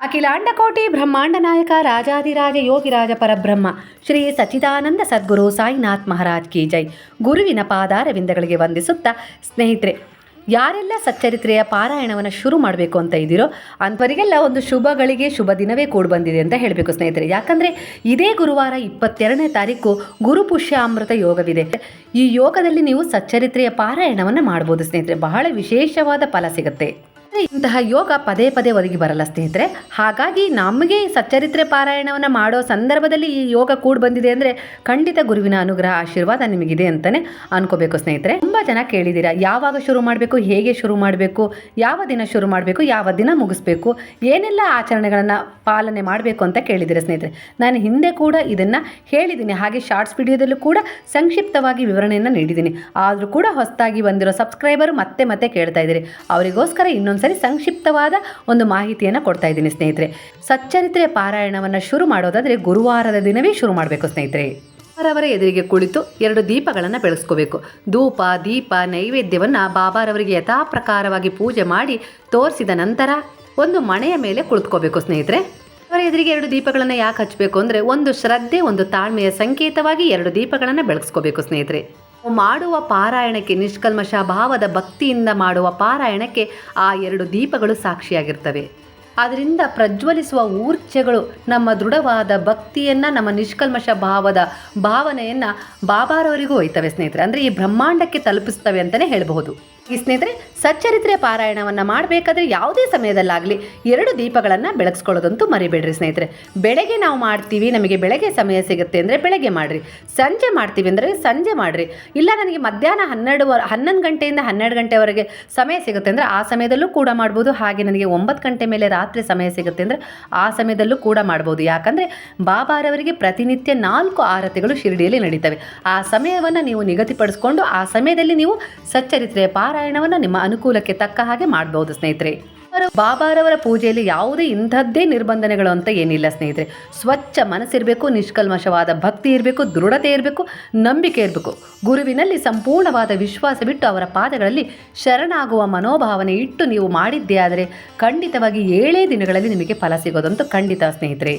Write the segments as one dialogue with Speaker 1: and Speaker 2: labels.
Speaker 1: ಅಖಿಲಾಂಡಕೋಟಿ ಬ್ರಹ್ಮಾಂಡ ನಾಯಕ ರಾಜಾದಿರಾಜ ಯೋಗಿರಾಜ ಪರಬ್ರಹ್ಮ, ಶ್ರೀ ಸಚ್ಚಿದಾನಂದ ಸದ್ಗುರು ಸಾಯಿನಾಥ್ ಮಹಾರಾಜ್ ಕಿ ಜೈ. ಗುರುವಿನ ಪಾದಾರವಿಂದಗಳಿಗೆ ವಂದಿಸುತ್ತಾ, ಸ್ನೇಹಿತರೆ, ಯಾರೆಲ್ಲ ಸಚ್ಚರಿತ್ರೆಯ ಪಾರಾಯಣವನ್ನು ಶುರು ಮಾಡಬೇಕು ಅಂತ ಇದ್ದೀರೋ, ಅಂಥವರಿಗೆಲ್ಲ ಒಂದು ಶುಭಗಳಿಗೆ ಶುಭ ದಿನವೇ ಕೂಡಿ ಬಂದಿದೆ ಅಂತ ಹೇಳಬೇಕು ಸ್ನೇಹಿತರೆ. ಯಾಕಂದರೆ, ಇದೇ ಗುರುವಾರ ಇಪ್ಪತ್ತೆರಡನೇ ತಾರೀಕು ಗುರುಪುಷ್ಯ ಅಮೃತ ಯೋಗವಿದೆ. ಈ ಯೋಗದಲ್ಲಿ ನೀವು ಸಚ್ಚರಿತ್ರೆಯ ಪಾರಾಯಣವನ್ನು ಮಾಡ್ಬೋದು ಸ್ನೇಹಿತರೆ. ಬಹಳ ವಿಶೇಷವಾದ ಫಲ ಸಿಗುತ್ತೆ. ಇಂತಹ ಯೋಗ ಪದೇ ಪದೇ ಒದಗಿ ಬರಲ್ಲ ಸ್ನೇಹಿತರೆ. ಹಾಗಾಗಿ ನಮಗೆ ಸಚ್ಚರಿತ್ರೆ ಪಾರಾಯಣವನ್ನು ಮಾಡೋ ಸಂದರ್ಭದಲ್ಲಿ ಈ ಯೋಗ ಕೂಡ ಬಂದಿದೆ ಅಂದರೆ ಖಂಡಿತ ಗುರುವಿನ ಅನುಗ್ರಹ, ಆಶೀರ್ವಾದ ನಿಮಗಿದೆ ಅಂತಲೇ ಅನ್ಕೋಬೇಕು ಸ್ನೇಹಿತರೆ. ತುಂಬ ಜನ ಕೇಳಿದ್ದೀರಾ ಯಾವಾಗ ಶುರು ಮಾಡಬೇಕು, ಹೇಗೆ ಶುರು ಮಾಡಬೇಕು, ಯಾವ ದಿನ ಶುರು ಮಾಡಬೇಕು, ಯಾವ ದಿನ ಮುಗಿಸ್ಬೇಕು, ಏನೆಲ್ಲ ಆಚರಣೆಗಳನ್ನು ಪಾಲನೆ ಮಾಡಬೇಕು ಅಂತ ಕೇಳಿದ್ದೀರಾ ಸ್ನೇಹಿತರೆ. ನಾನು ಹಿಂದೆ ಕೂಡ ಇದನ್ನು ಹೇಳಿದ್ದೀನಿ, ಹಾಗೆ ಶಾರ್ಟ್ಸ್ ವಿಡಿಯೋದಲ್ಲೂ ಕೂಡ ಸಂಕ್ಷಿಪ್ತವಾಗಿ ವಿವರಣೆಯನ್ನು ನೀಡಿದ್ದೀನಿ. ಆದರೂ ಕೂಡ ಹೊಸದಾಗಿ ಬಂದಿರೋ ಸಬ್ಸ್ಕ್ರೈಬರ್ ಮತ್ತೆ ಮತ್ತೆ ಕೇಳ್ತಾ ಇದ್ದೀರಿ. ಅವರಿಗೋಸ್ಕರ ಇನ್ನೊಂದ್ಸರಿ ಸಂಕ್ಷಿಪ್ತವಾದ ಒಂದು ಮಾಹಿತಿಯನ್ನು ಕೊಡ್ತಾ ಇದ್ದೀನಿ ಸ್ನೇಹಿತರೆ. ಸಚ್ಚರಿತ್ರೆ ಪಾರಾಯಣವನ್ನು ಶುರು ಮಾಡೋದಾದರೆ ಗುರುವಾರದ ದಿನವೇ ಶುರು ಮಾಡಬೇಕು ಸ್ನೇಹಿತರೆ. ಅವರವರ ಎದುರಿಗೆ ಕುಳಿತು ಎರಡು ದೀಪಗಳನ್ನು ಬೆಳೆಸ್ಕೋಬೇಕು. ಧೂಪ, ದೀಪ, ನೈವೇದ್ಯವನ್ನು ಬಾಬಾರವರಿಗೆ ಯಥಾಪ್ರಕಾರವಾಗಿ ಪೂಜೆ ಮಾಡಿ ತೋರಿಸಿದ ನಂತರ ಒಂದು ಮಣೆಯ ಮೇಲೆ ಕುಳಿತುಕೋಬೇಕು ಸ್ನೇಹಿತರೆ. ಅವರ ಎದುರಿಗೆ ಎರಡು ದೀಪಗಳನ್ನು ಯಾಕೆ ಹಚ್ಚಬೇಕು ಅಂದರೆ ಒಂದು ಶ್ರದ್ಧೆ, ಒಂದು ತಾಳ್ಮೆಯ ಸಂಕೇತವಾಗಿ ಎರಡು ದೀಪಗಳನ್ನು ಬೆಳಗಿಸ್ಕೋಬೇಕು ಸ್ನೇಹಿತರೆ. ಮಾಡುವ ಪಾರಾಯಣಕ್ಕೆ ನಿಷ್ಕಲ್ಮಶ ಭಾವದ ಭಕ್ತಿಯಿಂದ ಮಾಡುವ ಪಾರಾಯಣಕ್ಕೆ ಆ ಎರಡು ದೀಪಗಳು ಸಾಕ್ಷಿಯಾಗಿರ್ತವೆ. ಅದರಿಂದ ಪ್ರಜ್ವಲಿಸುವ ಊರ್ಜೆಗಳು ನಮ್ಮ ದೃಢವಾದ ಭಕ್ತಿಯನ್ನು, ನಮ್ಮ ನಿಷ್ಕಲ್ಮಶ ಭಾವದ ಭಾವನೆಯನ್ನು ಬಾಬಾರವರಿಗೂ ಒಯ್ತವೆ ಸ್ನೇಹಿತರೆ. ಅಂದರೆ ಈ ಬ್ರಹ್ಮಾಂಡಕ್ಕೆ ತಲುಪಿಸ್ತವೆ ಅಂತಲೇ ಹೇಳಬಹುದು. ಈ ಸ್ನೇಹಿತರೆ, ಸಚ್ಚರಿತ್ರೆ ಪಾರಾಯಣವನ್ನು ಮಾಡಬೇಕಾದ್ರೆ ಯಾವುದೇ ಸಮಯದಲ್ಲಾಗಲಿ ಎರಡು ದೀಪಗಳನ್ನು ಬೆಳಗಿಸ್ಕೊಳ್ಳೋದಂತೂ ಮರಿಬೇಡ್ರಿ ಸ್ನೇಹಿತರೆ. ಬೆಳಗ್ಗೆ ನಾವು ಮಾಡ್ತೀವಿ, ನಮಗೆ ಬೆಳಗ್ಗೆ ಸಮಯ ಸಿಗುತ್ತೆ ಅಂದರೆ ಬೆಳಗ್ಗೆ ಮಾಡಿರಿ. ಸಂಜೆ ಮಾಡ್ತೀವಿ ಅಂದರೆ ಸಂಜೆ ಮಾಡಿರಿ. ಇಲ್ಲ ನನಗೆ ಮಧ್ಯಾಹ್ನ ಹನ್ನೆರಡು ಹನ್ನೊಂದು ಗಂಟೆಯಿಂದ ಹನ್ನೆರಡು ಗಂಟೆವರೆಗೆ ಸಮಯ ಸಿಗುತ್ತೆ ಅಂದರೆ ಆ ಸಮಯದಲ್ಲೂ ಕೂಡ ಮಾಡ್ಬೋದು. ಹಾಗೆ ನನಗೆ ಒಂಬತ್ತು ಗಂಟೆ ಮೇಲೆ ರಾತ್ರಿ ಸಮಯ ಸಿಗುತ್ತೆ ಅಂದರೆ ಆ ಸಮಯದಲ್ಲೂ ಕೂಡ ಮಾಡ್ಬೋದು. ಯಾಕಂದರೆ ಬಾಬಾರವರಿಗೆ ಪ್ರತಿನಿತ್ಯ ನಾಲ್ಕು ಆರತಿಗಳು ಶಿರಡಿಯಲ್ಲಿ ನಡೀತವೆ. ಆ ಸಮಯವನ್ನು ನೀವು ನಿಗದಿಪಡಿಸ್ಕೊಂಡು ಆ ಸಮಯದಲ್ಲಿ ನೀವು ಸಚ್ಚರಿತ್ರೆಯ ಪಾರಾಯಣವನ್ನು ನಿಮ್ಮ ಅನುಕೂಲಕ್ಕೆ ತಕ್ಕ ಹಾಗೆ ಮಾಡಬಹುದು ಸ್ನೇಹಿತರೆ. ಬಾಬಾರವರ ಪೂಜೆಯಲ್ಲಿ ಯಾವುದೇ ಇಂಥದ್ದೇ ನಿರ್ಬಂಧನೆಗಳು ಅಂತ ಏನಿಲ್ಲ ಸ್ನೇಹಿತರೆ. ಸ್ವಚ್ಛ ಮನಸ್ಸಿರಬೇಕು, ನಿಷ್ಕಲ್ಮಶವಾದ ಭಕ್ತಿ ಇರಬೇಕು, ದೃಢತೆ ಇರಬೇಕು, ನಂಬಿಕೆ ಇರಬೇಕು. ಗುರುವಿನಲ್ಲಿ ಸಂಪೂರ್ಣವಾದ ವಿಶ್ವಾಸ ಬಿಟ್ಟು ಅವರ ಪಾದಗಳಲ್ಲಿ ಶರಣಾಗುವ ಮನೋಭಾವನೆ ಇಟ್ಟು ನೀವು ಮಾಡಿದ್ದೇ ಆದರೆ ಖಂಡಿತವಾಗಿ ಏಳೇ ದಿನಗಳಲ್ಲಿ ನಿಮಗೆ ಫಲ ಸಿಗೋದಂತೂ ಖಂಡಿತ ಸ್ನೇಹಿತರೆ.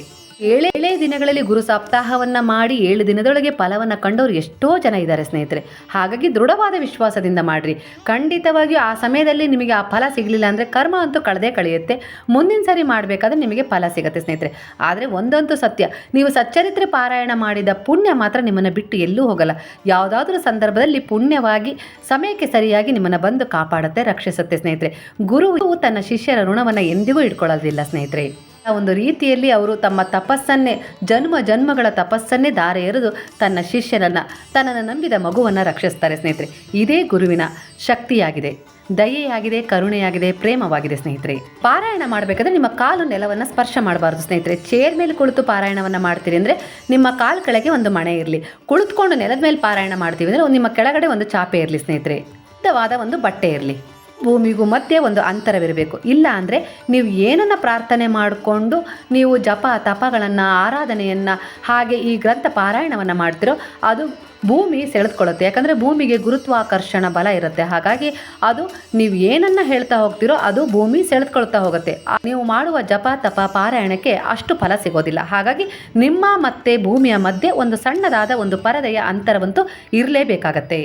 Speaker 1: ಏಳೇ ದಿನಗಳಲ್ಲಿ ಗುರು ಸಪ್ತಾಹವನ್ನು ಮಾಡಿ ಏಳು ದಿನದೊಳಗೆ ಫಲವನ್ನು ಕಂಡವರು ಎಷ್ಟೋ ಜನ ಇದ್ದಾರೆ ಸ್ನೇಹಿತರೆ. ಹಾಗಾಗಿ ದೃಢವಾದ ವಿಶ್ವಾಸದಿಂದ ಮಾಡಿರಿ. ಖಂಡಿತವಾಗಿಯೂ ಆ ಸಮಯದಲ್ಲಿ ನಿಮಗೆ ಆ ಫಲ ಸಿಗಲಿಲ್ಲ ಅಂದರೆ ಕರ್ಮ ಅಂತೂ ಕಳೆದೇ ಕಳೆಯುತ್ತೆ. ಮುಂದಿನ ಸರಿ ಮಾಡಬೇಕಾದ್ರೆ ನಿಮಗೆ ಫಲ ಸಿಗುತ್ತೆ ಸ್ನೇಹಿತರೆ. ಆದರೆ ಒಂದಂತೂ ಸತ್ಯ, ನೀವು ಸಚ್ಚರಿತ್ರೆ ಪಾರಾಯಣ ಮಾಡಿದ ಪುಣ್ಯ ಮಾತ್ರ ನಿಮ್ಮನ್ನು ಬಿಟ್ಟು ಎಲ್ಲೂ ಹೋಗಲ್ಲ. ಯಾವುದಾದ್ರೂ ಸಂದರ್ಭದಲ್ಲಿ ಪುಣ್ಯವಾಗಿ, ಸಮಯಕ್ಕೆ ಸರಿಯಾಗಿ ನಿಮ್ಮನ್ನು ಬಂದು ಕಾಪಾಡುತ್ತೆ, ರಕ್ಷಿಸುತ್ತೆ ಸ್ನೇಹಿತರೆ. ಗುರುವು ತನ್ನ ಶಿಷ್ಯರ ಋಣವನ್ನು ಎಂದಿಗೂ ಇಟ್ಕೊಳ್ಳೋದಿಲ್ಲ ಸ್ನೇಹಿತರೆ. ಒಂದು ರೀತಿಯಲ್ಲಿ ಅವರು ತಮ್ಮ ತಪಸ್ಸನ್ನೇ, ಜನ್ಮ ಜನ್ಮಗಳ ತಪಸ್ಸನ್ನೇ ದಾರೆ ಎರೆದು ತನ್ನ ಶಿಷ್ಯನನ್ನು, ತನ್ನನ್ನು ನಂಬಿದ ಮಗುವನ್ನು ರಕ್ಷಿಸ್ತಾರೆ ಸ್ನೇಹಿತರೆ. ಇದೇ ಗುರುವಿನ ಶಕ್ತಿಯಾಗಿದೆ. ದಯೆಯಾಗಿದೆ, ಕರುಣೆಯಾಗಿದೆ, ಪ್ರೇಮವಾಗಿದೆ ಸ್ನೇಹಿತರೆ. ಪಾರಾಯಣ ಮಾಡಬೇಕಾದ್ರೆ ನಿಮ್ಮ ಕಾಲು ನೆಲವನ್ನು ಸ್ಪರ್ಶ ಮಾಡಬಾರ್ದು ಸ್ನೇಹಿತರೆ. ಚೇರ್ ಮೇಲೆ ಕುಳಿತು ಪಾರಾಯಣವನ್ನು ಮಾಡ್ತೀರಿ ಅಂದರೆ ನಿಮ್ಮ ಕಾಲು ಕೆಳಗೆ ಒಂದು ಮಣೆ ಇರಲಿ. ಕುಳಿತುಕೊಂಡು ನೆಲದ ಮೇಲೆ ಪಾರಾಯಣ ಮಾಡ್ತೀವಿ ಅಂದರೆ ನಿಮ್ಮ ಕೆಳಗಡೆ ಒಂದು ಚಾಪೆ ಇರಲಿ ಸ್ನೇಹಿತರೆ. ಶುದ್ಧವಾದ ಒಂದು ಬಟ್ಟೆ ಇರಲಿ. ಭೂಮಿಗೂ ಮಧ್ಯೆ ಒಂದು ಅಂತರವಿರಬೇಕು. ಇಲ್ಲ ಅಂದರೆ ನೀವು ಏನನ್ನು ಪ್ರಾರ್ಥನೆ ಮಾಡಿಕೊಂಡು ನೀವು ಜಪ, ತಪಗಳನ್ನು, ಆರಾಧನೆಯನ್ನು ಹಾಗೆ ಈ ಗ್ರಂಥ ಪಾರಾಯಣವನ್ನು ಮಾಡ್ತಿರೋ ಅದು ಭೂಮಿ ಸೆಳೆದುಕೊಳ್ಳುತ್ತೆ. ಯಾಕಂದರೆ ಭೂಮಿಗೆ ಗುರುತ್ವಾಕರ್ಷಣ ಬಲ ಇರುತ್ತೆ. ಹಾಗಾಗಿ ಅದು ನೀವು ಏನನ್ನು ಹೇಳ್ತಾ ಹೋಗ್ತಿರೋ ಅದು ಭೂಮಿ ಸೆಳೆದುಕೊಳ್ತಾ ಹೋಗುತ್ತೆ. ನೀವು ಮಾಡುವ ಜಪ, ತಪ, ಪಾರಾಯಣಕ್ಕೆ ಅಷ್ಟು ಫಲ ಸಿಗೋದಿಲ್ಲ. ಹಾಗಾಗಿ ನಿಮ್ಮ ಮತ್ತೆ ಭೂಮಿಯ ಮಧ್ಯೆ ಒಂದು ಸಣ್ಣದಾದ ಒಂದು ಪರದೆಯ ಅಂತರವಂತೂ ಇರಲೇಬೇಕಾಗತ್ತೆ.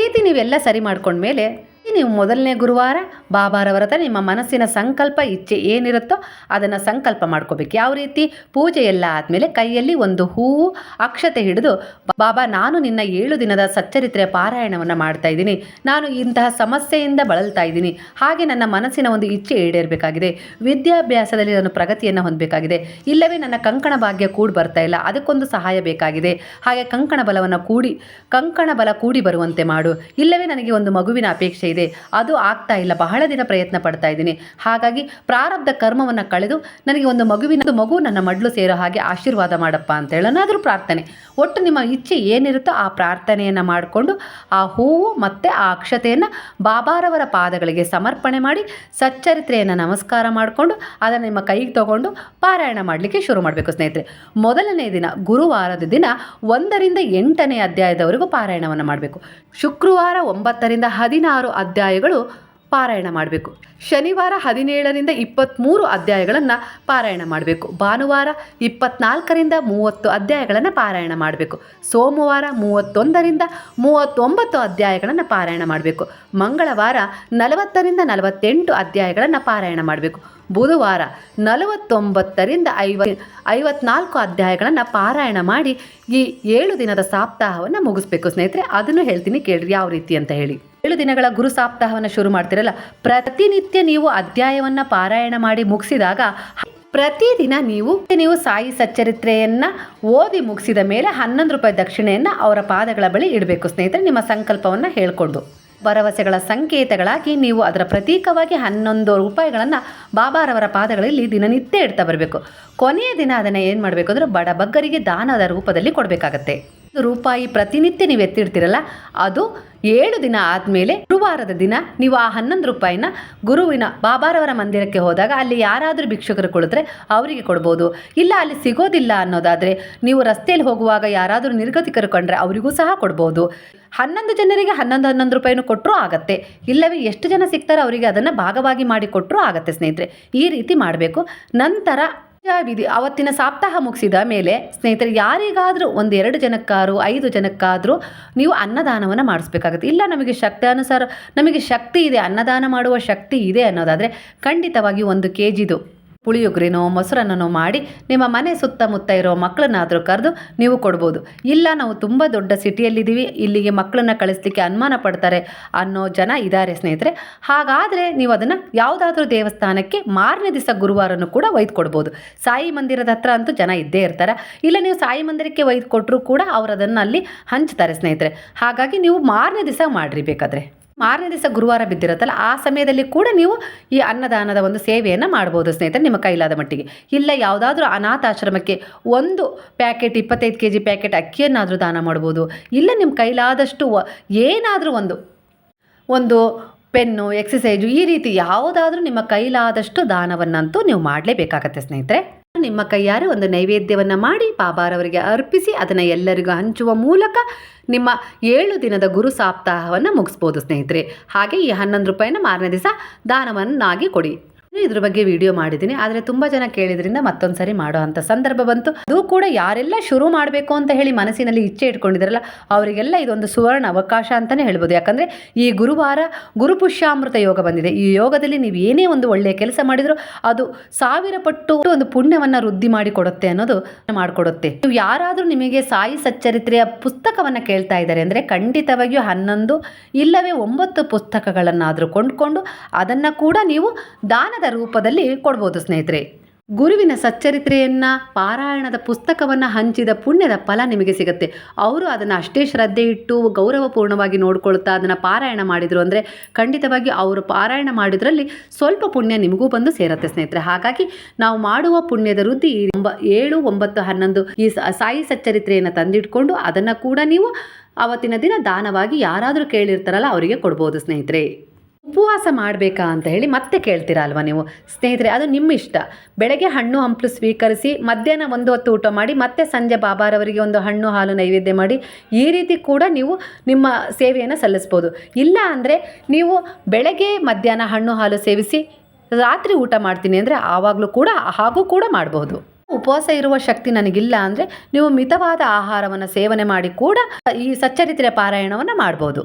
Speaker 1: ರೀತಿ ನೀವೆಲ್ಲ ಸರಿ ಮಾಡ್ಕೊಂಡ್ಮೇಲೆ ನೀವು ಮೊದಲನೇ ಗುರುವಾರ ಬಾಬಾರವರ ಹತ್ರ ನಿಮ್ಮ ಮನಸ್ಸಿನ ಸಂಕಲ್ಪ, ಇಚ್ಛೆ ಏನಿರುತ್ತೋ ಅದನ್ನು ಸಂಕಲ್ಪ ಮಾಡ್ಕೋಬೇಕು. ಯಾವ ರೀತಿ? ಪೂಜೆ ಎಲ್ಲ ಆದಮೇಲೆ ಕೈಯಲ್ಲಿ ಒಂದು ಹೂವು, ಅಕ್ಷತೆ ಹಿಡಿದು, ಬಾಬಾ, ನಾನು ನಿನ್ನ ಏಳು ದಿನದ ಸಚ್ಚರಿತ್ರೆಯ ಪಾರಾಯಣವನ್ನು ಮಾಡ್ತಾ ಇದ್ದೀನಿ. ನಾನು ಇಂತಹ ಸಮಸ್ಯೆಯಿಂದ ಬಳಲ್ತಾ ಇದ್ದೀನಿ. ಹಾಗೆ ನನ್ನ ಮನಸ್ಸಿನ ಒಂದು ಇಚ್ಛೆ ಈಡೇರಬೇಕಾಗಿದೆ. ವಿದ್ಯಾಭ್ಯಾಸದಲ್ಲಿ ನಾನು ಪ್ರಗತಿಯನ್ನು ಹೊಂದಬೇಕಾಗಿದೆ. ಇಲ್ಲವೇ ನನ್ನ ಕಂಕಣ ಭಾಗ್ಯ ಕೂಡಿ ಬರ್ತಾ ಇಲ್ಲ. ಅದಕ್ಕೊಂದು ಸಹಾಯ ಬೇಕಾಗಿದೆ. ಹಾಗೆ ಕಂಕಣ ಬಲವನ್ನು ಕೂಡಿ, ಕಂಕಣ ಬಲ ಕೂಡಿ ಬರುವಂತೆ ಮಾಡು. ಇಲ್ಲವೇ ನನಗೆ ಒಂದು ಮಗುವಿನ ಅಪೇಕ್ಷೆ ಇದೆ. ಅದು ಆಗ್ತಾ ಇಲ್ಲ. ಬಹಳ ದಿನ ಪ್ರಯತ್ನ ಪಡ್ತಾ ಇದ್ದೀನಿ. ಹಾಗಾಗಿ ಪ್ರಾರಬ್ಧ ಕರ್ಮವನ್ನು ಕಳೆದು ನನಗೆ ಒಂದು ಮಗುವಿನ ಮಗು ನನ್ನ ಮಡ್ಲು ಸೇರೋ ಹಾಗೆ ಆಶೀರ್ವಾದ ಮಾಡಪ್ಪ ಅಂತ ಹೇಳೋನಾದರೂ ಪ್ರಾರ್ಥನೆ. ಒಟ್ಟು ನಿಮ್ಮ ಇಚ್ಛೆ ಏನಿರುತ್ತೋ ಆ ಪ್ರಾರ್ಥನೆಯನ್ನು ಮಾಡಿಕೊಂಡು ಆ ಹೂವು ಮತ್ತು ಆ ಅಕ್ಷತೆಯನ್ನು ಬಾಬಾರವರ ಪಾದಗಳಿಗೆ ಸಮರ್ಪಣೆ ಮಾಡಿ ಸಚ್ಚರಿತ್ರೆಯನ್ನು ನಮಸ್ಕಾರ ಮಾಡಿಕೊಂಡು ಅದನ್ನು ನಿಮ್ಮ ಕೈಗೆ ತಗೊಂಡು ಪಾರಾಯಣ ಮಾಡಲಿಕ್ಕೆ ಶುರು ಮಾಡಬೇಕು ಸ್ನೇಹಿತರೆ. ಮೊದಲನೇ ದಿನ ಗುರುವಾರದ ದಿನ ಒಂದರಿಂದ ಎಂಟನೇ ಅಧ್ಯಾಯದವರೆಗೂ ಪಾರಾಯಣವನ್ನು ಮಾಡಬೇಕು. ಶುಕ್ರವಾರ ಒಂಬತ್ತರಿಂದ ಹದಿನಾರು ಅಧ್ಯಾಯಗಳು ಪಾರಾಯಣ ಮಾಡಬೇಕು. ಶನಿವಾರ ಹದಿನೇಳರಿಂದ ಇಪ್ಪತ್ತ್ಮೂರು ಅಧ್ಯಾಯಗಳನ್ನು ಪಾರಾಯಣ ಮಾಡಬೇಕು. ಭಾನುವಾರ ಇಪ್ಪತ್ನಾಲ್ಕರಿಂದ ಮೂವತ್ತು ಅಧ್ಯಾಯಗಳನ್ನು ಪಾರಾಯಣ ಮಾಡಬೇಕು. ಸೋಮವಾರ ಮೂವತ್ತೊಂದರಿಂದ ಮೂವತ್ತೊಂಬತ್ತು ಅಧ್ಯಾಯಗಳನ್ನು ಪಾರಾಯಣ ಮಾಡಬೇಕು. ಮಂಗಳವಾರ ನಲವತ್ತರಿಂದ ನಲವತ್ತೆಂಟು ಅಧ್ಯಾಯಗಳನ್ನು ಪಾರಾಯಣ ಮಾಡಬೇಕು. ಬುಧವಾರ ನಲವತ್ತೊಂಬತ್ತರಿಂದ ಐವ ಐವತ್ನಾಲ್ಕು ಅಧ್ಯಾಯಗಳನ್ನು ಪಾರಾಯಣ ಮಾಡಿ ಈ ಏಳು ದಿನದ ಸಾಪ್ತಾಹವನ್ನು ಮುಗಿಸ್ಬೇಕು ಸ್ನೇಹಿತರೆ. ಅದನ್ನು ಹೇಳ್ತೀನಿ ಕೇಳ್ರಿ ಯಾವ ರೀತಿ ಅಂತ ಹೇಳಿ. ಏಳು ದಿನಗಳ ಗುರು ಸಾಪ್ತಾಹವನ್ನು ಶುರು ಮಾಡ್ತಿರಲ್ಲ, ಪ್ರತಿನಿತ್ಯ ನೀವು ಅಧ್ಯಾಯವನ್ನು ಪಾರಾಯಣ ಮಾಡಿ ಮುಗಿಸಿದಾಗ, ಪ್ರತಿದಿನ ನೀವು ನೀವು ಸಾಯಿ ಸಚ್ಚರಿತ್ರೆಯನ್ನು ಓದಿ ಮುಗಿಸಿದ ಮೇಲೆ ಹನ್ನೊಂದು ರೂಪಾಯಿ ದಕ್ಷಿಣೆಯನ್ನು ಅವರ ಪಾದಗಳ ಬಳಿ ಇಡಬೇಕು ಸ್ನೇಹಿತರೆ, ನಿಮ್ಮ ಸಂಕಲ್ಪವನ್ನು ಹೇಳಿಕೊಂಡು. ಭರವಸೆಗಳ ಸಂಕೇತಗಳಾಗಿ ನೀವು ಅದರ ಪ್ರತೀಕವಾಗಿ ಹನ್ನೊಂದು ರೂಪಾಯಿಗಳನ್ನು ಬಾಬಾರವರ ಪಾದಗಳಲ್ಲಿ ದಿನನಿತ್ಯ ಇಡ್ತಾ ಬರಬೇಕು. ಕೊನೆಯ ದಿನ ಅದನ್ನು ಏನು ಮಾಡಬೇಕು ಅಂದರೆ ಬಡಬಗ್ಗರಿಗೆ ದಾನದ ರೂಪದಲ್ಲಿ ಕೊಡಬೇಕಾಗತ್ತೆ. ರೂಪಾಯಿ ಪ್ರತಿನಿತ್ಯ ನೀವು ಎತ್ತಿಡ್ತೀರಲ್ಲ, ಅದು ಏಳು ದಿನ ಆದಮೇಲೆ ಗುರುವಾರದ ದಿನ ನೀವು ಆ ಹನ್ನೊಂದು ರೂಪಾಯಿನ ಗುರುವಿನ ಬಾಬಾರವರ ಮಂದಿರಕ್ಕೆ ಹೋದಾಗ ಅಲ್ಲಿ ಯಾರಾದರೂ ಭಿಕ್ಷುಕರು ಕುಳಿತರೆ ಅವರಿಗೆ ಕೊಡ್ಬೋದು. ಇಲ್ಲ, ಅಲ್ಲಿ ಸಿಗೋದಿಲ್ಲ ಅನ್ನೋದಾದರೆ ನೀವು ರಸ್ತೆಯಲ್ಲಿ ಹೋಗುವಾಗ ಯಾರಾದರೂ ನಿರ್ಗತಿಕರು ಕಂಡ್ರೆ ಅವರಿಗೂ ಸಹ ಕೊಡ್ಬೋದು. ಹನ್ನೊಂದು ಜನರಿಗೆ ಹನ್ನೊಂದು ಹನ್ನೊಂದು ರೂಪಾಯಿನೂ ಕೊಟ್ಟರೂ ಆಗತ್ತೆ. ಇಲ್ಲವೇ ಎಷ್ಟು ಜನ ಸಿಗ್ತಾರೋ ಅವರಿಗೆ ಅದನ್ನು ಭಾಗವಾಗಿ ಮಾಡಿ ಕೊಟ್ಟರೂ ಆಗತ್ತೆ ಸ್ನೇಹಿತರೆ. ಈ ರೀತಿ ಮಾಡಬೇಕು. ನಂತರ ವಿಧಿ ಅವತ್ತಿನ ಸಾಪ್ತಾಹ ಮುಗಿಸಿದ ಮೇಲೆ ಸ್ನೇಹಿತರೆ, ಯಾರಿಗಾದರೂ ಒಂದು ಎರಡು ಜನಕ್ಕಾದ್ರು, ಐದು ಜನಕ್ಕಾದರೂ ನೀವು ಅನ್ನದಾನವನ್ನು ಮಾಡಿಸ್ಬೇಕಾಗುತ್ತೆ. ಇಲ್ಲ, ನಮಗೆ ಶಕ್ತಾನುಸಾರ ನಮಗೆ ಶಕ್ತಿ ಇದೆ, ಅನ್ನದಾನ ಮಾಡುವ ಶಕ್ತಿ ಇದೆ ಅನ್ನೋದಾದರೆ ಖಂಡಿತವಾಗಿ ಒಂದು ಕೆ ಜಿದು ಪುಳಿಯೋಗರೆನೋ ಮೊಸರನ್ನೋ ಮಾಡಿ ನಿಮ್ಮ ಮನೆ ಸುತ್ತಮುತ್ತ ಇರೋ ಮಕ್ಕಳನ್ನಾದರೂ ಕರೆದು ನೀವು ಕೊಡ್ಬೋದು. ಇಲ್ಲ, ನಾವು ತುಂಬ ದೊಡ್ಡ ಸಿಟಿಯಲ್ಲಿದ್ದೀವಿ, ಇಲ್ಲಿಗೆ ಮಕ್ಕಳನ್ನ ಕಳಿಸ್ಲಿಕ್ಕೆ ಅನುಮಾನ ಪಡ್ತಾರೆ ಅನ್ನೋ ಜನ ಇದ್ದಾರೆ ಸ್ನೇಹಿತರೆ. ಹಾಗಾದರೆ ನೀವು ಅದನ್ನು ಯಾವುದಾದ್ರೂ ದೇವಸ್ಥಾನಕ್ಕೆ ಮಾರನೇ ದಿವಸ ಗುರುವಾರನೂ ಕೂಡ ಒಯ್ದು ಕೊಡ್ಬೋದು ಸಾಯಿ ಮಂದಿರದ ಹತ್ರ ಅಂತೂ ಜನ ಇದ್ದೇ ಇರ್ತಾರೆ. ಇಲ್ಲ, ನೀವು ಸಾಯಿ ಮಂದಿರಕ್ಕೆ ಒಯ್ದು ಕೊಟ್ಟರು ಕೂಡ ಅವರು ಅದನ್ನು ಅಲ್ಲಿ ಹಂಚ್ತಾರೆ ಸ್ನೇಹಿತರೆ. ಹಾಗಾಗಿ ನೀವು ಮಾರನೇ ದಿವಸ ಮಾಡಿರಿ ಬೇಕಾದರೆ. ಮಾರನೇ ದಿವಸ ಗುರುವಾರ ಬಿದ್ದಿರುತ್ತಲ್ಲ, ಆ ಸಮಯದಲ್ಲಿ ಕೂಡ ನೀವು ಈ ಅನ್ನದಾನದ ಒಂದು ಸೇವೆಯನ್ನು ಮಾಡ್ಬೋದು ಸ್ನೇಹಿತರೆ ನಿಮ್ಮ ಕೈಲಾದ ಮಟ್ಟಿಗೆ. ಇಲ್ಲ ಯಾವುದಾದ್ರೂ ಅನಾಥಾಶ್ರಮಕ್ಕೆ ಒಂದು ಪ್ಯಾಕೆಟ್, ಇಪ್ಪತ್ತೈದು ಕೆ ಜಿ ಪ್ಯಾಕೆಟ್ ಅಕ್ಕಿಯನ್ನಾದರೂ ದಾನ ಮಾಡ್ಬೋದು. ಇಲ್ಲ ನಿಮ್ಮ ಕೈಲಾದಷ್ಟು ಏನಾದರೂ ಒಂದು ಒಂದು ಪೆನ್ನು, ಎಕ್ಸಸೈಜು ಈ ರೀತಿ ಯಾವುದಾದ್ರೂ ನಿಮ್ಮ ಕೈಲಾದಷ್ಟು ದಾನವನ್ನಂತೂ ನೀವು ಮಾಡಲೇಬೇಕಾಗತ್ತೆ ಸ್ನೇಹಿತರೆ. ನಿಮ್ಮ ಕೈಯಾರೆ ಒಂದು ನೈವೇದ್ಯವನ್ನು ಮಾಡಿ ಬಾಬಾರವರಿಗೆ ಅರ್ಪಿಸಿ ಅದನ್ನು ಎಲ್ಲರಿಗೂ ಹಂಚುವ ಮೂಲಕ ನಿಮ್ಮ ಏಳು ದಿನದ ಗುರು ಸಾಪ್ತಾಹವನ್ನು ಮುಗಿಸ್ಬೋದು ಸ್ನೇಹಿತರೆ. ಹಾಗೆ ಈ ಹನ್ನೊಂದು ರೂಪಾಯಿನ ಮಾರನೇ ದಿವಸ ದಾನವನ್ನಾಗಿ ಕೊಡಿ. ಇದ್ರ ಬಗ್ಗೆ ವಿಡಿಯೋ ಮಾಡಿದ್ದೀನಿ. ಆದರೆ ತುಂಬ ಜನ ಕೇಳಿದ್ರಿಂದ ಮತ್ತೊಂದು ಸರಿ ಮಾಡೋ ಅಂಥ ಸಂದರ್ಭ ಬಂತು. ಅದು ಕೂಡ ಯಾರೆಲ್ಲ ಶುರು ಮಾಡಬೇಕು ಅಂತ ಹೇಳಿ ಮನಸ್ಸಿನಲ್ಲಿ ಇಚ್ಛೆ ಇಟ್ಕೊಂಡಿದ್ದಾರಲ್ಲ, ಅವರಿಗೆಲ್ಲ ಇದೊಂದು ಸುವರ್ಣ ಅವಕಾಶ ಅಂತಲೇ ಹೇಳ್ಬೋದು. ಯಾಕಂದರೆ ಈ ಗುರುವಾರ ಗುರುಪುಷ್ಯಾಮೃತ ಯೋಗ ಬಂದಿದೆ. ಈ ಯೋಗದಲ್ಲಿ ನೀವು ಏನೇ ಒಂದು ಒಳ್ಳೆಯ ಕೆಲಸ ಮಾಡಿದರೂ ಅದು ಸಾವಿರ ಪಟ್ಟು ಒಂದು ಪುಣ್ಯವನ್ನು ವೃದ್ಧಿ ಮಾಡಿ ಕೊಡುತ್ತೆ ಅನ್ನೋದು ಮಾಡಿಕೊಡುತ್ತೆ. ನೀವು ಯಾರಾದರೂ ನಿಮಗೆ ಸಾಯಿ ಸಚ್ಚರಿತ್ರೆಯ ಪುಸ್ತಕವನ್ನು ಕೇಳ್ತಾ ಇದ್ದಾರೆ ಅಂದರೆ ಖಂಡಿತವಾಗಿಯೂ ಹನ್ನೊಂದು, ಇಲ್ಲವೇ ಒಂಬತ್ತು ಪುಸ್ತಕಗಳನ್ನಾದರೂ ಕೊಂಡ್ಕೊಂಡು ಅದನ್ನು ಕೂಡ ನೀವು ದಾನದ ರೂಪದಲ್ಲಿ ಕೊಡ್ಬೋದು ಸ್ನೇಹಿತರೆ. ಗುರುವಿನ ಸಚ್ಚರಿತ್ರೆಯನ್ನು, ಪಾರಾಯಣದ ಪುಸ್ತಕವನ್ನು ಹಂಚಿದ ಪುಣ್ಯದ ಫಲ ನಿಮಗೆ ಸಿಗುತ್ತೆ. ಅವರು ಅದನ್ನು ಅಷ್ಟೇ ಶ್ರದ್ಧೆ ಇಟ್ಟು ಗೌರವಪೂರ್ಣವಾಗಿ ನೋಡ್ಕೊಳ್ತಾ ಅದನ್ನು ಪಾರಾಯಣ ಮಾಡಿದರು ಅಂದರೆ ಖಂಡಿತವಾಗಿ ಅವರು ಪಾರಾಯಣ ಮಾಡಿದ್ರಲ್ಲಿ ಸ್ವಲ್ಪ ಪುಣ್ಯ ನಿಮಗೂ ಬಂದು ಸೇರುತ್ತೆ ಸ್ನೇಹಿತರೆ. ಹಾಗಾಗಿ ನಾವು ಮಾಡುವ ಪುಣ್ಯದ ವೃದ್ಧಿ ಏಳು, ಒಂಬತ್ತು, ಹನ್ನೊಂದು ಈ ಸಾಯಿ ಸಚ್ಚರಿತ್ರೆಯನ್ನು ತಂದಿಟ್ಕೊಂಡು ಅದನ್ನು ಕೂಡ ನೀವು ಆವತ್ತಿನ ದಿನ ದಾನವಾಗಿ ಯಾರಾದರೂ ಕೇಳಿರ್ತಾರಲ್ಲ ಅವರಿಗೆ ಕೊಡ್ಬೋದು ಸ್ನೇಹಿತರೆ. ಉಪವಾಸ ಮಾಡಬೇಕಾ ಅಂತ ಹೇಳಿ ಮತ್ತೆ ಕೇಳ್ತೀರಾ ಅಲ್ವಾ ನೀವು? ಸ್ನೇಹಿತರೆ, ಅದು ನಿಮ್ಮ ಇಷ್ಟ ಬೆಳಗ್ಗೆ ಹಣ್ಣು ಹಂಪಲು ಸ್ವೀಕರಿಸಿ, ಮಧ್ಯಾಹ್ನ ಒಂದು ಹೊತ್ತು ಊಟ ಮಾಡಿ, ಮತ್ತೆ ಸಂಜೆ ಬಾಬಾರವರಿಗೆ ಒಂದು ಹಣ್ಣು ಹಾಲು ನೈವೇದ್ಯ ಮಾಡಿ, ಈ ರೀತಿ ಕೂಡ ನೀವು ನಿಮ್ಮ ಸೇವೆಯನ್ನು ಸಲ್ಲಿಸ್ಬೋದು. ಇಲ್ಲ ಅಂದರೆ ನೀವು ಬೆಳಗ್ಗೆ ಮಧ್ಯಾಹ್ನ ಹಣ್ಣು ಹಾಲು ಸೇವಿಸಿ, ರಾತ್ರಿ ಊಟ ಮಾಡ್ತೀನಿ ಅಂದರೆ ಆವಾಗಲೂ ಕೂಡ, ಹಾಗೂ ಕೂಡ ಮಾಡಬಹುದು ಉಪವಾಸ ಇರುವ ಶಕ್ತಿ ನನಗಿಲ್ಲ ಅಂದರೆ ನೀವು ಮಿತವಾದ ಆಹಾರವನ್ನು ಸೇವನೆ ಮಾಡಿ ಕೂಡ ಈ ಸಚ್ಚರಿತ್ರೆ ಪಾರಾಯಣವನ್ನು ಮಾಡ್ಬೋದು.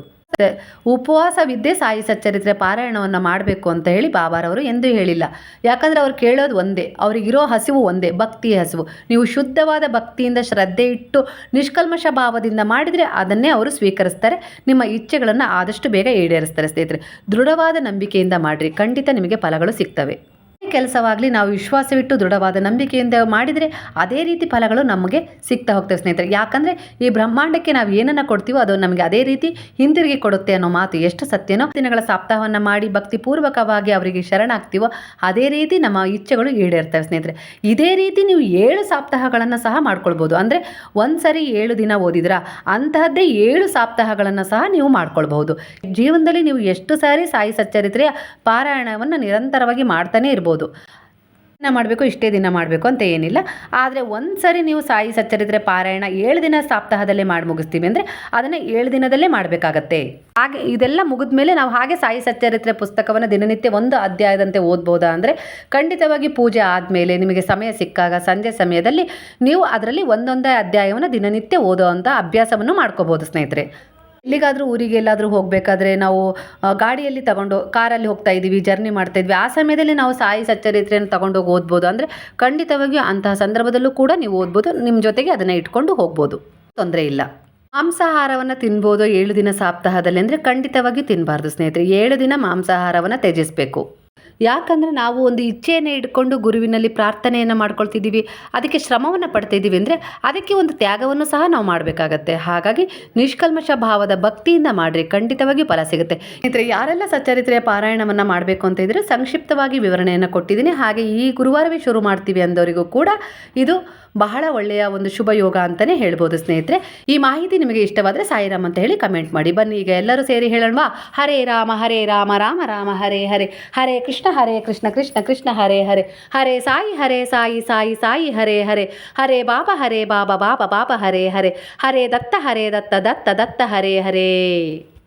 Speaker 1: ಉಪವಾಸವಿದ್ದೇ ಸಾಯಿ ಸಚ್ಚರಿತ್ರೆ ಪಾರಾಯಣವನ್ನು ಮಾಡಬೇಕು ಅಂತ ಹೇಳಿ ಬಾಬಾರವರು ಎಂದೂ ಹೇಳಿಲ್ಲ. ಯಾಕಂದರೆ ಅವ್ರು ಕೇಳೋದು ಒಂದೇ, ಅವರಿಗಿರೋ ಹಸಿವು ಒಂದೇ, ಭಕ್ತಿಯ ಹಸಿವು. ನೀವು ಶುದ್ಧವಾದ ಭಕ್ತಿಯಿಂದ ಶ್ರದ್ಧೆ ಇಟ್ಟು ನಿಷ್ಕಲ್ಮಶ ಭಾವದಿಂದ ಮಾಡಿದರೆ ಅದನ್ನೇ ಅವರು ಸ್ವೀಕರಿಸ್ತಾರೆ. ನಿಮ್ಮ ಇಚ್ಛೆಗಳನ್ನು ಆದಷ್ಟು ಬೇಗ ಈಡೇರಿಸ್ತಾರೆ ಸ್ನೇಹಿತರೆ. ದೃಢವಾದ ನಂಬಿಕೆಯಿಂದ ಮಾಡಿರಿ, ಖಂಡಿತ ನಿಮಗೆ ಫಲಗಳು ಸಿಗ್ತವೆ. ಕೆಲಸವಾಗಲಿ ನಾವು ವಿಶ್ವಾಸವಿಟ್ಟು ದೃಢವಾದ ನಂಬಿಕೆಯಿಂದ ಮಾಡಿದರೆ ಅದೇ ರೀತಿ ಫಲಗಳು ನಮಗೆ ಸಿಗ್ತಾ ಹೋಗ್ತವೆ ಸ್ನೇಹಿತರೆ. ಯಾಕಂದರೆ ಈ ಬ್ರಹ್ಮಾಂಡಕ್ಕೆ ನಾವು ಏನನ್ನು ಕೊಡ್ತೀವೋ ಅದು ನಮಗೆ ಅದೇ ರೀತಿ ಹಿಂದಿರುಗಿ ಕೊಡುತ್ತೆ ಅನ್ನೋ ಮಾತು ಎಷ್ಟು ಸತ್ಯನೋ. ದಿನಗಳ ಸಪ್ತಾಹವನ್ನು ಮಾಡಿ ಭಕ್ತಿಪೂರ್ವಕವಾಗಿ ಅವರಿಗೆ ಶರಣಾಗ್ತೀವೋ ಅದೇ ರೀತಿ ನಮ್ಮ ಇಚ್ಛೆಗಳು ಈಡೇರ್ತವೆ ಸ್ನೇಹಿತರೆ. ಇದೇ ರೀತಿ ನೀವು ಏಳು ಸಪ್ತಾಹಗಳನ್ನು ಸಹ ಮಾಡ್ಕೊಳ್ಬೋದು. ಅಂದರೆ ಒಂದು ಸರಿ ಏಳು ದಿನ ಓದಿದ್ರ ಅಂತಹದ್ದೇ ಏಳು ಸಪ್ತಾಹಗಳನ್ನು ಸಹ ನೀವು ಮಾಡ್ಕೊಳ್ಬಹುದು. ಜೀವನದಲ್ಲಿ ನೀವು ಎಷ್ಟು ಸಾರಿ ಸಾಯಿ ಸಚ್ಚರಿತ್ರೆಯ ಪಾರಾಯಣವನ್ನು ನಿರಂತರವಾಗಿ ಮಾಡ್ತಾನೆ ಇರ್ಬೋದು. ದಿನ ಮಾಡಬೇಕು, ಇಷ್ಟೇ ದಿನ ಮಾಡಬೇಕು ಅಂತ ಏನಿಲ್ಲ. ಆದರೆ ಒಂದು ಸರಿ ನೀವು ಸಾಯಿ ಸಚ್ಚರಿತ್ರೆ ಪಾರಾಯಣ ಏಳು ದಿನ ಸಪ್ತಾಹದಲ್ಲೇ ಮಾಡಿ ಮುಗಿಸ್ತೀವಿ ಅಂದರೆ ಅದನ್ನು ಏಳು ದಿನದಲ್ಲೇ ಮಾಡಬೇಕಾಗತ್ತೆ. ಹಾಗೆ ಇದೆಲ್ಲ ಮುಗಿದ ಮೇಲೆ ನಾವು ಹಾಗೆ ಸಾಯಿ ಸಚ್ಚರಿತ್ರೆ ಪುಸ್ತಕವನ್ನು ದಿನನಿತ್ಯ ಒಂದು ಅಧ್ಯಾಯದಂತೆ ಓದ್ಬೋದಾ ಅಂದರೆ ಖಂಡಿತವಾಗಿ ಪೂಜೆ ಆದಮೇಲೆ ನಿಮಗೆ ಸಮಯ ಸಿಕ್ಕಾಗ ಸಂಜೆ ಸಮಯದಲ್ಲಿ ನೀವು ಅದರಲ್ಲಿ ಒಂದೊಂದೇ ಅಧ್ಯಾಯವನ್ನು ದಿನನಿತ್ಯ ಓದೋವಂಥ ಅಭ್ಯಾಸವನ್ನು ಮಾಡ್ಕೋಬೋದು ಸ್ನೇಹಿತರೆ. ಎಲ್ಲಿಗಾದರೂ ಊರಿಗೆ ಎಲ್ಲಾದರೂ ಹೋಗಬೇಕಾದ್ರೆ ನಾವು ಗಾಡಿಯಲ್ಲಿ ತಗೊಂಡು ಕಾರಲ್ಲಿ ಹೋಗ್ತಾ ಇದ್ದೀವಿ, ಜರ್ನಿ ಮಾಡ್ತಾ ಇದ್ವಿ. ಆ ಸಮಯದಲ್ಲಿ ನಾವು ಸಾಯಿ ಸಚ್ಚರಿತ್ರೆಯನ್ನು ತಗೊಂಡೋಗಿ ಓದ್ಬೋದು. ಅಂದರೆ ಖಂಡಿತವಾಗಿಯೂ ಅಂತಹ ಸಂದರ್ಭದಲ್ಲೂ ಕೂಡ ನೀವು ಓದ್ಬೋದು. ನಿಮ್ಮ ಜೊತೆಗೆ ಅದನ್ನು ಇಟ್ಕೊಂಡು ಹೋಗ್ಬೋದು. ತೊಂದರೆ ಇಲ್ಲ. ಮಾಂಸಾಹಾರವನ್ನು ತಿನ್ಬೋದು ಏಳು ದಿನ ಸಾಪ್ತಾಹದಲ್ಲಿ. ಅಂದರೆ ಖಂಡಿತವಾಗಿ ತಿನ್ನಬಾರ್ದು ಸ್ನೇಹಿತರೆ. ಏಳು ದಿನ ಮಾಂಸಾಹಾರವನ್ನು ತ್ಯಜಿಸಬೇಕು. ಯಾಕಂದರೆ ನಾವು ಒಂದು ಇಚ್ಛೆಯನ್ನು ಇಟ್ಕೊಂಡು ಗುರುವಿನಲ್ಲಿ ಪ್ರಾರ್ಥನೆಯನ್ನು ಮಾಡ್ಕೊಳ್ತಿದ್ದೀವಿ, ಅದಕ್ಕೆ ಶ್ರಮವನ್ನು ಪಡ್ತಾ ಇದ್ದೀವಿ ಅಂದರೆ ಅದಕ್ಕೆ ಒಂದು ತ್ಯಾಗವನ್ನು ಸಹ ನಾವು ಮಾಡಬೇಕಾಗತ್ತೆ. ಹಾಗಾಗಿ ನಿಷ್ಕಲ್ಮಶ ಭಾವದ ಭಕ್ತಿಯಿಂದ ಮಾಡಿರಿ ಖಂಡಿತವಾಗಿ ಫಲ ಸಿಗುತ್ತೆ. ಸ್ನೇಹಿತರೆ, ಯಾರೆಲ್ಲ ಸಚ್ಚರಿತ್ರೆಯ ಪಾರಾಯಣವನ್ನು ಮಾಡಬೇಕು ಅಂತ ಇದ್ದರೆ ಸಂಕ್ಷಿಪ್ತವಾಗಿ ವಿವರಣೆಯನ್ನು ಕೊಟ್ಟಿದ್ದೀನಿ. ಹಾಗೆ ಈ ಗುರುವಾರವೇ ಶುರು ಮಾಡ್ತೀವಿ ಅಂದವರಿಗೂ ಕೂಡ ಇದು ಬಹಳ ಒಳ್ಳೆಯ ಒಂದು ಶುಭ ಯೋಗ ಅಂತಲೇ ಹೇಳ್ಬೋದು ಸ್ನೇಹಿತರೆ. ಈ ಮಾಹಿತಿ ನಿಮಗೆ ಇಷ್ಟವಾದರೆ ಸಾಯಿರಾಮ್ ಅಂತ ಹೇಳಿ ಕಮೆಂಟ್ ಮಾಡಿ. ಬನ್ನಿ, ಈಗ ಎಲ್ಲರೂ ಸೇರಿ ಹೇಳೋಣವಾ? ಹರೇ ರಾಮ ಹರೇ ರಾಮ ರಾಮ ರಾಮ, ಹರೇ ಹರೇ. ಹರೇ ಕೃಷ್ಣ ಹರೇ ಕೃಷ್ಣ ಕೃಷ್ಣ ಕೃಷ್ಣ, ಹರೇ ಹರೇ. ಹರೇ ಸಾಯಿ ಹರೇ ಸಾಯಿ ಸಾಯಿ ಸಾಯಿ, ಹರೇ ಹರೇ. ಹರೇ ಬಾಬಾ ಹರೇ ಬಾಬಾ ಬಾಬಾ ಬಾಬಾ, ಹರೇ ಹರೇ. ಹರೇ ದತ್ತ ಹರೇ ದತ್ತ ದತ್ತ ದತ್ತ, ಹರೇ ಹರೇ.